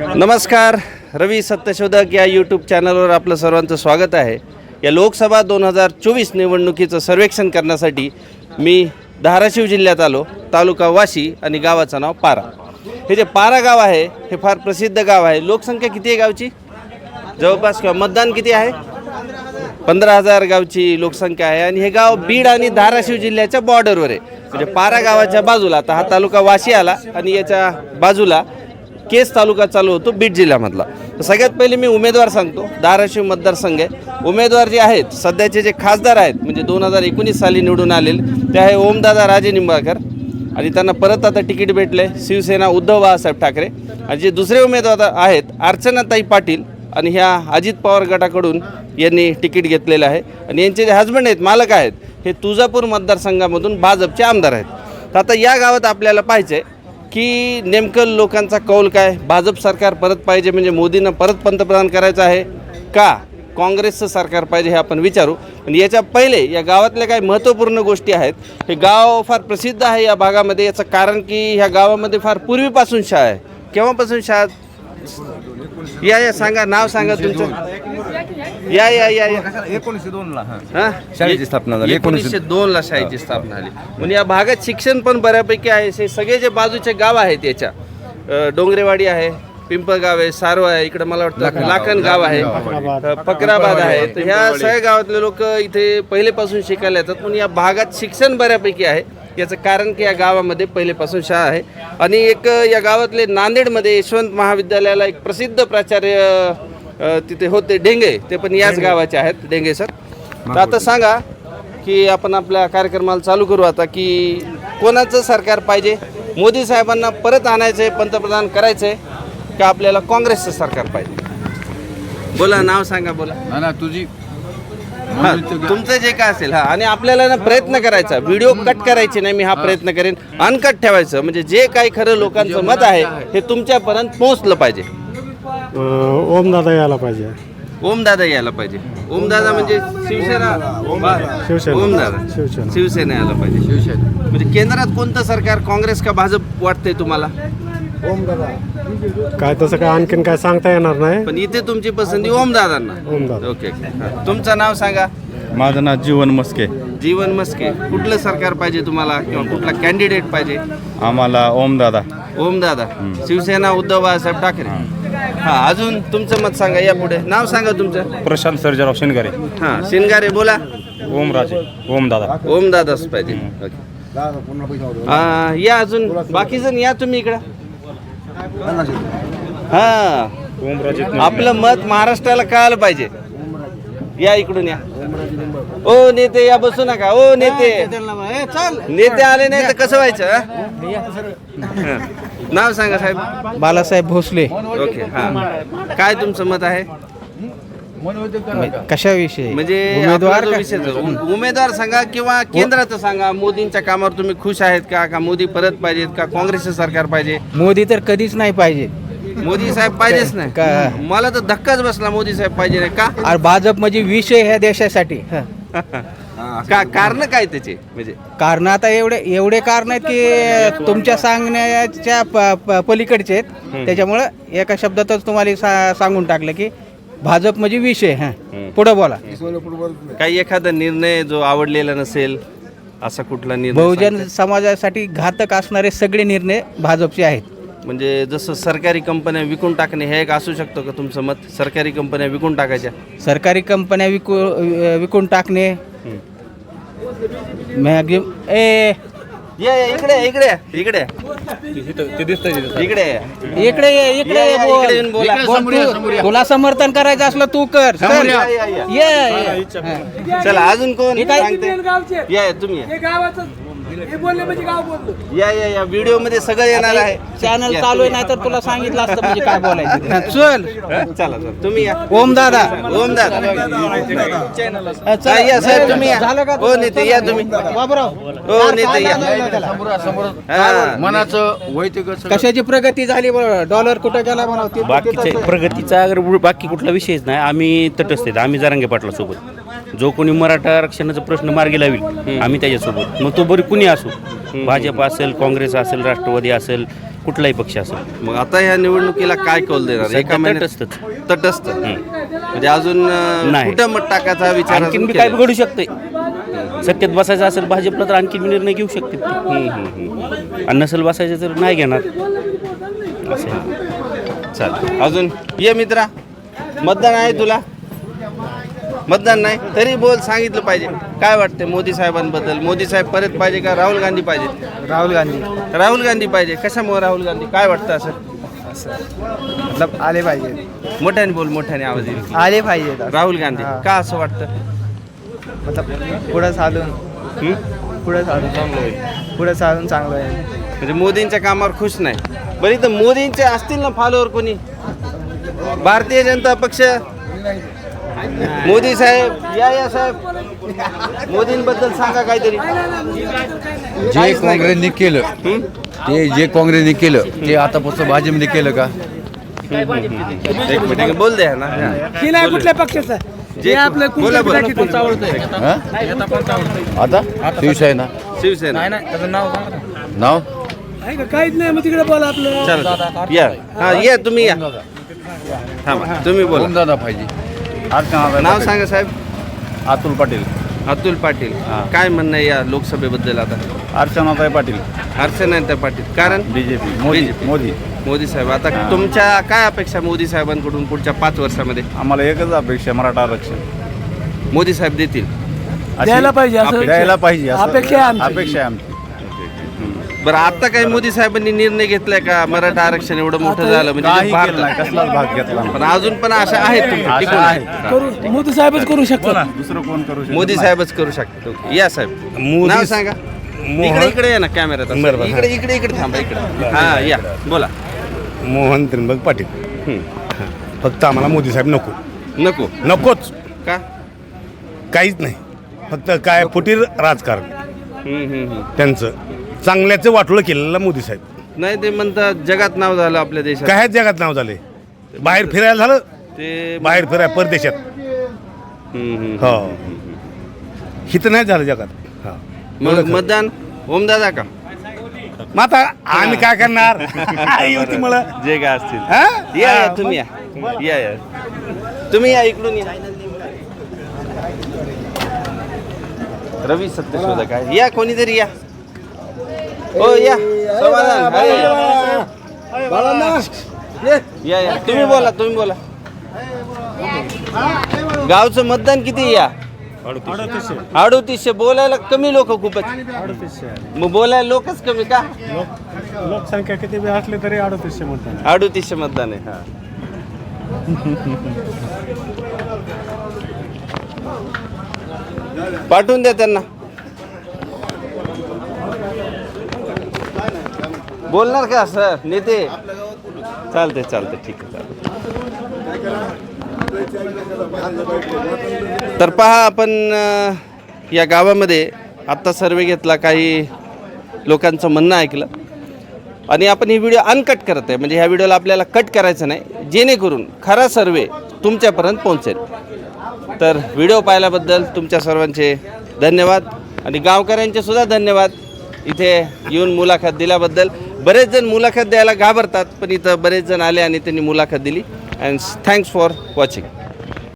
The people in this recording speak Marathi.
नमस्कार रवी सत्यशोधक या यूट्यूब चॅनलवर आपलं सर्वांचं स्वागत आहे. या लोकसभा दोन हजार चोवीस निवडणुकीचं सर्वेक्षण करण्यासाठी मी धाराशिव जिल्ह्यात आलो तालुका वाशी आणि गावाचं नाव पारा. हे जे पारा गाव आहे हे फार प्रसिद्ध गाव आहे. लोकसंख्या किती आहे गावची? जवळपास किंवा मतदान किती आहे? पंधरा हजार गावची लोकसंख्या आहे आणि हे गाव बीड आणि धाराशिव जिल्ह्याच्या बॉर्डरवर आहे. म्हणजे पारा गावाच्या बाजूला आता हा तालुका वाशी आला आणि याच्या बाजूला केस तालुका चालू होतो बीड जिल्ह्यामधला. तर सगळ्यात पहिले मी उमेदवार सांगतो. धाराशिव मतदारसंघ आहे. उमेदवार जे आहेत सध्याचे जे खासदार आहेत म्हणजे दोन हजार एकोणीस साली निवडून आलेले ते आहे ओमदादा राजे निंबाळकर. आणि त्यांना परत आता तिकीट भेटले शिवसेना उद्धव बाळासाहेब ठाकरे. आणि जे दुसरे उमेदवार आहेत अर्चनाताई पाटील आणि ह्या अजित पवार गटाकडून यांनी तिकीट घेतलेलं आहे. आणि यांचे जे हजबंड आहेत मालक आहेत हे तुळजापूर मतदारसंघामधून भाजपचे आमदार आहेत. तर आता या गावात आपल्याला पाहिजे की नेमकं लोकांचा कौल काय? भाजप सरकार परत पाहिजे म्हणजे मोदींना परत पंतप्रधान करायचं आहे का? काँग्रेसचं सरकार पाहिजे हे आपण विचारू. पण याच्या पहिले या गावातल्या काही महत्त्वपूर्ण गोष्टी आहेत. हे गाव फार प्रसिद्ध आहे या भागामध्ये. याचं कारण की ह्या गावामध्ये फार पूर्वीपासून शाळा आहे. केव्हापासून शाळा या या सांगा नाव सांगा तुमचं. या या या या. एकोणीसशे दोन ला हा? शाळेची स्थापना झाली. एकोणीसशे दोन ला शाळेची स्थापना झाली. म्हणजे या भागात शिक्षण पण बऱ्यापैकी आहे. हे सगळे जे बाजूचे गाव आहेत याच्या डोंगरेवाडी आहे पिंपळगाव आहे सारव आहे इकडे मला वाटतं लाखन गाव आहे. फकराबाद. आहे. तर ह्या सगळ्या गावातले लोक इथे पहिलेपासून शिकायला येतात. पण या भागात शिक्षण बऱ्यापैकी आहे. याचं कारण की या गावामध्ये पहिलेपासून शाळा आहे. आणि एक या गावातले नांदेडमध्ये यशवंत महाविद्यालयाला एक प्रसिद्ध प्राचार्य तिथे होते डेंगे ते पण याच गावाचे आहेत डेंगे सर. तर आता सांगा की आपण आपल्या कार्यक्रमाला चालू करू आता की कोणाचं सरकार पाहिजे? मोदी साहेबांना परत आणायचं आहे पंतप्रधान करायचं आहे का आपल्याला काँग्रेसचं सरकार पाहिजे? बोला नाव सांगा बोला. ना ना तुझी हा, तुमचं जे काय असेल हा आणि आपल्याला ना प्रयत्न करायचा. व्हिडिओ कट करायचे नाही मी हा प्रयत्न करेन. अनकट ठेवायचं. म्हणजे जे काही खरं लोकांचं मत आहे. हे तुमच्यापर्यंत पोहोचलं पाहिजे. ओमदादा यायला पाहिजे. ओमदादा यायला पाहिजे. ओमदादा म्हणजे शिवसेना. शिवसेना. ओमदादा शिवसेना. शिवसेना यायला पाहिजे. म्हणजे केंद्रात कोणतं सरकार काँग्रेस का भाजप वाटतंय तुम्हाला? काय तसं काय आणखीन काय सांगता येणार नाही? पण इथे तुमची पसंती ओमदादांना ओमदादा ओके ओके. हा. तुमचं नाव सांगा. माझं नाव जीवन मस्के. जीवन मस्के. कुठलं सरकार पाहिजे तुम्हाला किंवा कुठला कॅन्डिडेट पाहिजे? आम्हाला ओमदादा ओमदादा शिवसेना उद्धव बाळासाहेब ठाकरे. हा अजून तुमचं मत सांगा या पुढे. नाव सांगा तुमचं. प्रशांत सर्जेराव शेनगरे हा शिनगारे बोला. ओमराजे ओमदादा. ओमदादाच पाहिजे. ओके. हा, या अजून बाकी जण या तुम्ही इकडं. हा. ओमराजे आपलं मत महाराष्ट्राला कळालं पाहिजे. या इकडून या. ओ नेते या बसू नका. ओ नेते. नेते आले नाही तर कसं व्हायचं हा? नाव सांगा साहेब. बालासाहेब भोसले. ओके हा. काय तुमचं मत आहे? कशाविषयी? म्हणजे उमेदवार आपला जो का? विषय जो- उम- उमेदवार सांगा किंवा केंद्राचं सांगा. मोदींच्या कामावर तुम्ही खुश आहेत का? का मोदी परत पाहिजेत का? काँग्रेसचं सरकार पाहिजे? मोदी तर कधीच नाही पाहिजे. मोदी साहेब पाहिजेच नाही. का- मला तर धक्काच बसला मोदी साहेब पाहिजे नाही का? भाजप म्हणजे विषय ह्या देशासाठी. का कारण काय त्याचे? म्हणजे कारण आता एवढे एवढे कारण आहेत की तुमच्या सांगण्याच्या प- प- पलीकडचे आहेत. त्याच्यामुळं एका शब्दातच तुम्हाला सा- सांगून टाकलं की भाजप म्हणजे विषय हा. पुढं बोला. काही एखादा निर्णय जो आवडलेला नसेल असा कुठला निर्णय बहुजन? समाजासाठी घातक असणारे सगळे निर्णय भाजपचे आहेत. म्हणजे जसं सरकारी कंपन्या विकून टाकणे हे एक असू शकतो का तुमचं मत? सरकारी कंपन्या विकून टाकायच्या? सरकारी कंपन्या विकू विकून टाकणे मॅग्झिम ए या या, इकडे इकडे इकडे या. इकडे या. इकडे ये, इकडे या, बोल. इकडे येऊन बोला. बोल तू. तुला समर्थन करायचं असलं तू कर चल. या, या, या. ये, ये. चला अजून कोण काय? सांगते? या या, तुम्ही या. हे गावाचं हे बोलले म्हणजे गाव या या या. व्हिडिओमध्ये सगळं येणार आहे. चॅनल या, चालू आहे तुम्ही नाही तर तुला सांगितलं असतं म्हणजे काय बोलायचं. हा, चल हा, चला. चला तुम्ही या. ओम दादा. ओम दादा. हा, चल. हा, या साहेब तुम्ही या. झालं का हो नेते या तुम्ही. बाबूराव हो नेते या. हा. मनाचं वैयक्तिक कशाची प्रगती झाली बरं? डॉलर कुठं गेला म्हणा ते- बाकीचे तिथंच- प्रगतीचा अगर बाकी कुठला विषयच नाही. आम्ही तटस्थ आहेत. आम्ही जारांगे पाटला सोबत जो कोणी मराठा आरक्षणाचा प्रश्न मार्गी लावेल आम्ही त्याच्यासोबत. मग तो बरी कुणी असो? भाजप असेल काँग्रेस असेल राष्ट्रवादी असेल कुठलाही पक्ष असेल. मग आता ह्या निवडणुकीला काय कौल देणार? एका महिन्यात तटस्थच. तटस्थ. म्हणजे अजून नाही. कुठं मत टाकायचा हा विचार आणखीन अजून बी काय घडू शकते सत्तेत बसायचं असेल भाजपला तर आणखीन बी निर्णय घेऊ शकते. आणि नसेल बसायचं तर नाही घेणार. असं आहे. चालेल. अजून ये मित्रा. मतदान आहे तुला? मतदान नाही तरी बोल सांगितलं पाहिजे. काय वाटते मोदी साहेबांबद्दल? मोदी साहेब परत पाहिजे का राहुल गांधी पाहिजे? राहुल गांधी. राहुल गांधी पाहिजे. कशामुळे राहुल गांधी? काय वाटतं असं? मतलब आले पाहिजे. मोठ्याने बोल मोठ्याने आवाज येईल आले पाहिजे. राहुल गांधी. का असं वाटतं? मतलब पुढं चालून. हं? पुढं चालून. पुढं चालून चांगलं आहे. म्हणजे मोदींच्या कामावर खुश नाही. बरं इथं मोदींचे असतील ना फॉलोअर कोणी? भारतीय जनता पक्ष? मोदी साहेब या या साहेब. मोदींबद्दल सांगा काहीतरी. जे. काँग्रेसने केलं? ते जे काँग्रेसने केलं ते आतापासून भाजपने केलं का? एक मिनिट बोल द्या ना. ही नाही कुठल्या पक्षाचा. जे हे आपलं बोला बोला? आता शिवसेना? शिवसेना. नाव का? काहीच नाही मग तिकडे बोला आपलं. चला या. हा या तुम्ही या. थांबा तुम्ही बोला. दादा पाहिजे. नाव सांगा साहेब. अतुल पाटील. अतुल पाटील. काय म्हणणं आहे या लोकसभेबद्दल आता? अर्चनाताई पाटील. अर्चनाताई पाटील. कारण? बीजेपी. मोदी BJP. मोदी. मोदी साहेब. आता तुमच्या काय अपेक्षा मोदी साहेबांकडून पुढच्या पाच वर्षामध्ये? आम्हाला एकच अपेक्षा मराठा आरक्षण. मोदी साहेब देतील. द्यायला पाहिजे असं द्यायला पाहिजे असं अपेक्षा आहे आमची. अपेक्षा आहे आमची. बरं आता काही मोदी साहेबांनी निर्णय घेतलाय का? मराठा आरक्षण एवढं मोठं झालं म्हणजे काही कसलाच भाग घेतला नाही. पण अजून पण अशा आहेत तुमच्या आशा टिकून. आहे. करू मोदी साहेबच करू शकतात. दुसरं कोण करू शकत? मोदी नाही. साहेबच करू शकतो या साहेब. मोदी- नाव सांगा. इकडे इकडे या ना कॅमेऱ्यात. इकडे इकडे इकडे थांबा इकडे. हा या. बोला. मोहन त्र्यंबक पाटील. हम्म. फक्त आम्हाला मोदी साहेब नको. नको? नकोच. का? काहीच नाही. फक्त काय फुटीर राजकारण. हम्म, हम्म, हम्म. त्यांचं. चांगल्याचं वाटोळं केलेलं मोदी साहेब. नाही ते म्हणतात जगात नाव झालं आपल्या देशात. काय जगात नाव झाले? बाहेर फिरायला झालं? ते बाहेर फिराय परदेशात. हम्म, हम्म. हो. हिथं नाही झालं जगात. हा. मग मतदान? ओमदादा का? मग आता आम्ही काय करणार? होती मला जे काय असतील. हा? या या तुम्ही या. या या. तुम्ही या इकडून या. रवी सत्यशोधक काय या कोणीतरी या. हो या समाधान अरे. या या तुम्ही बोला तुम्ही बोला गावचं मतदान किती या अडोतीसशे बोलायला कमी लोक खूपच मग बोलायला लोकच कमी का लोकसंख्या किती बी असली तरी अडतीसशे मतदान अडोतीसशे मतदान आहे हा पाठवून द्या त्यांना बोलणार का सर नेते? चालते चालते ठीक आहे चालते तर पहा आपण या गावामध्ये आत्ता सर्वे घेतला काही लोकांचं म्हणणं ऐकलं. आणि आपण ही व्हिडिओ अनकट करत आहे. म्हणजे ह्या व्हिडिओला आपल्याला कट करायचं नाही. जेणेकरून खरा सर्वे तुमच्यापर्यंत पोहोचेल. तर व्हिडिओ पाहिल्याबद्दल तुमच्या सर्वांचे धन्यवाद. आणि गावकऱ्यांचे सुद्धा धन्यवाद. इथे येऊन मुलाखत दिल्याबद्दल बरेच जण मुलाखत द्यायला घाबरतात पण इथं बरेच जण आले आणि त्यांनी मुलाखत दिली. And thanks for watching